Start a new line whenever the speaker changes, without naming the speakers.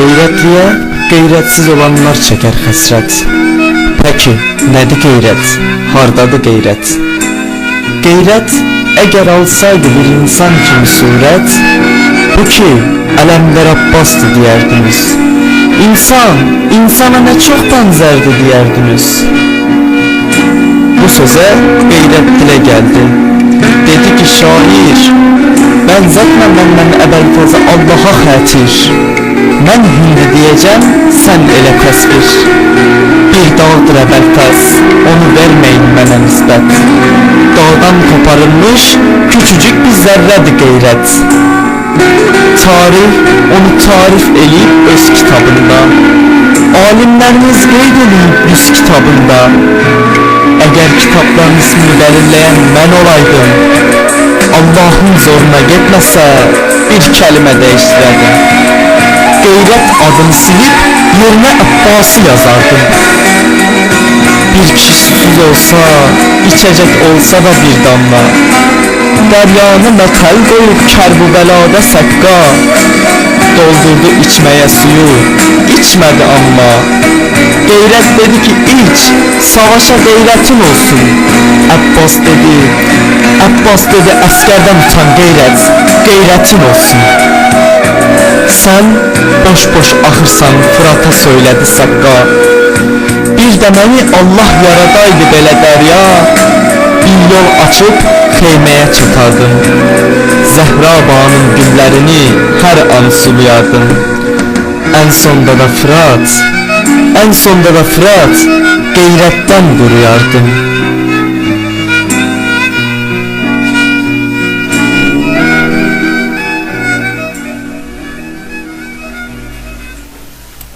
Qeyrətliyə qeyrətsiz olanlar çəkər həsrət. Pəki, nədir qeyrət? Hardadır qeyrət? Qeyrət əgər alsaydı bir insan kimi surət, bu ki ələmlər Abbasdır deyərdiniz. İnsan, insana nə çox bənzərdi deyərdiniz. Bu sözə qeyrət dilə gəldi. Dedi ki şair, bənzətmə məndən əvvəlfazı Allaha xətir. Mən hindi deyəcəm, sən elə təsvir. Bir dağdır əvvəlfəz, onu verməyin mənə nisbət. Dağdan koparılmış küçücük bir zərrədir qeyrət. Tarih onu tarif eləyib öz kitabında. Alimlərimiz qeyd eləyib yüz kitabında. Əgər kitabların ismini belirleyen mən olaydım Allahın zoruna getməsə bir dəyişdirərdim Qeyrət adını silib yerinə Abbasi yazardım. Bir kişi susuz olsa, içecek olsa da bir damla. Deryanı metal koyup kerbubelada sakka. Doldurdu içmeye suyu, içmedi amma. Geyret dedi ki iç, savaşa gayretin olsun. Abbas dedi, Abbas dedi askerden utan gayret, gayretin olsun Sen boş boş ahırsan Fırat'a söyledi Sakka. Bir de beni Allah yaradaydı belə derya Bir yol açıp xeymeye çıkardım Zəhra bağının güllərini hər an sulayardım En sonda da Fırat En sonda da Fırat Qeyrətdən quruyardım